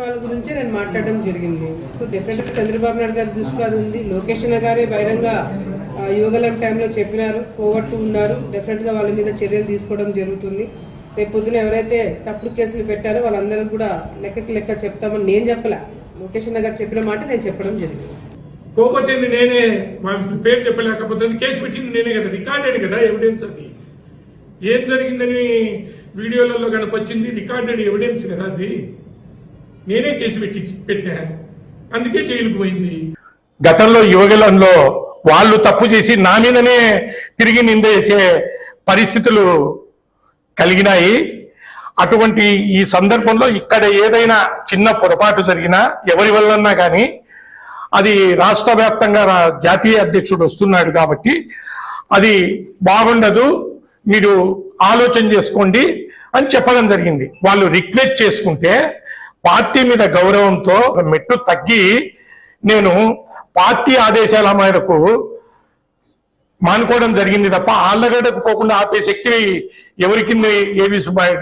వాళ్ళ గురించి నేను మాట్లాడడం జరిగింది. సో డెఫినెట్గా చంద్రబాబు నాయుడు గారి దృష్టిలో అది ఉంది. లోకేష్ గారే బహిరంగ యోగలం టైంలో చెప్పినారు. కోవట్టు ఉన్నారు. డెఫినెట్గా వాళ్ళ మీద చర్యలు తీసుకోవడం జరుగుతుంది. రేపు పొద్దున ఎవరైతే తప్పుడు కేసులు పెట్టారో వాళ్ళందరూ కూడా లెక్కకి లెక్క చెప్తామని నేను చెప్పలే. లోకేష్ గారు చెప్పిన మాట నేను చెప్పడం జరిగింది. పోగొట్టింది నేనే మా పేరు చెప్పలేకపోతే కేసు పెట్టింది నేనే కదా రికార్డెడ్ కదా ఎవిడెన్స్ అది. ఏం జరిగిందని వీడియోలలో కనపచ్చింది రికార్డెడ్ ఎవిడెన్స్ కదా అది? నేనే కేసు పెట్టి పెట్టా అందుకే జైలుకు పోయింది. గతంలో యువగలంలో వాళ్ళు తప్పు చేసి నా మీదనే తిరిగి నింద చేసే పరిస్థితులు కలిగినాయి. అటువంటి ఈ సందర్భంలో ఇక్కడ ఏదైనా చిన్న పొరపాటు జరిగినా ఎవరి వల్లన్నా కానీ అది రాష్ట్ర వ్యాప్తంగా రా- జాతీయ అధ్యక్షుడు వస్తున్నాడు కాబట్టి అది బాగుండదు. మీరు ఆలోచన చేసుకోండి అని చెప్పడం జరిగింది. వాళ్ళు రిక్వెస్ట్ చేసుకుంటే పార్టీ మీద గౌరవంతో ఒక మెట్టు తగ్గి నేను పార్టీ ఆదేశాల మేరకు మానుకోవడం జరిగింది తప్ప ఆళ్ళగడ్డకు పోకుండా ఆపే శక్తి ఎవరికింది? ఏవి సుబ్బారెడ్డి